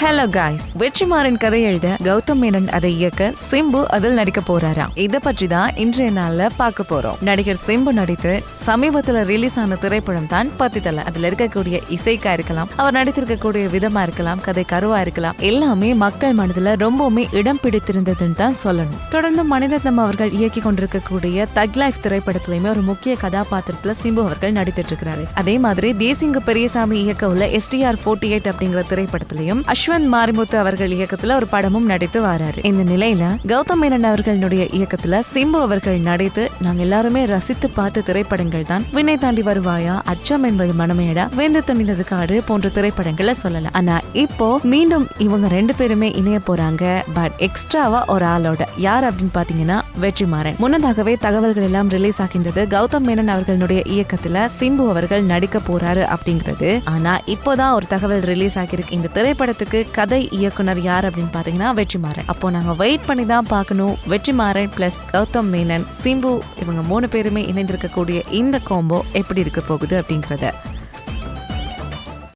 Hello guys Vetrimaaran கதை எழுத கௌதம் மேனன் அதை இயக்க சிம்பு அதில் நடிக்க போறாராம். இத பற்றி தான் இன்றைய நாள்ல பார்க்க போறோம். நடிகர் சிம்பு நடித்து சமீபத்துல ரிலீஸ் ஆன திரைப்படம் தான் பத்தித்தலை அதுல இருக்கக்கூடிய இசைக்கா இருக்கலாம் அவர் நடித்திருக்கக்கூடிய விதமா இருக்கலாம் கதை கருவா இருக்கலாம் எல்லாமே மக்கள் மனதுல ரொம்பவுமே இடம் பிடித்திருந்ததுன்னு தான் சொல்லணும். தொடர்ந்து மணிரத்னம் அவர்கள் இயக்கி கொண்டிருக்கக்கூடிய தக் லைஃப் திரைப்படத்திலயுமே ஒரு முக்கிய கதாபாத்திரத்துல சிம்பு அவர்கள் நடித்திட்டு இருக்கிறாரு அதே மாதிரி தேசிங்க பெரியசாமி இயக்க உள்ள எஸ்டிஆர் போர்ட்டி எயிட் அப்படிங்கிற திரைப்படத்திலையும் யஷ்வந்த் மாரிமுத்து அவர்கள் இயக்கத்துல ஒரு படமும் நடித்து வராரு. இந்த நிலையில கௌதம் மேனன் அவர்களுடைய இயக்கத்துல சிம்பு அவர்கள் நடித்து நாங்க எல்லாருமே ரசித்து பார்த்த திரைப்படங்கள் தான். வினை தாண்டி வருவாயா அச்சம் என்பது மனமேடா வேந்து துணிந்தது காடு போன்ற திரைப்படங்களை சொல்லலாம். ஆனா இப்போ மீண்டும் இவங்க ரெண்டு பேருமே இணைய போறாங்க. பட் எக்ஸ்ட்ராவா ஒரு ஆளோட. யார் அப்படின்னு பாத்தீங்கன்னா வெற்றிமாறன். முன்னதாகவே தகவல்கள் எல்லாம் ரிலீஸ் ஆகின்றது கௌதம் மேனன் அவர்களுடைய இயக்கத்துல சிம்பு அவர்கள் நடிக்க போறாரு அப்படிங்கிறது. ஆனா இப்போதான் ஒரு தகவல் ரிலீஸ் ஆகியிருக்கு. இந்த திரைப்படத்துக்கு கதை இயக்குனர் யார் அப்படின்னு பாத்தீங்கன்னா வெற்றிமாறன். அப்போ நாங்க வெயிட் பண்ணி தான் பார்க்கணும். வெற்றிமாறன் பிளஸ் கௌதம் மேனன் சிம்பு இவங்க மூணு பேருமே இணைந்திருக்கக்கூடிய இந்த காம்போ எப்படி இருக்க போகுது அப்படிங்கறத.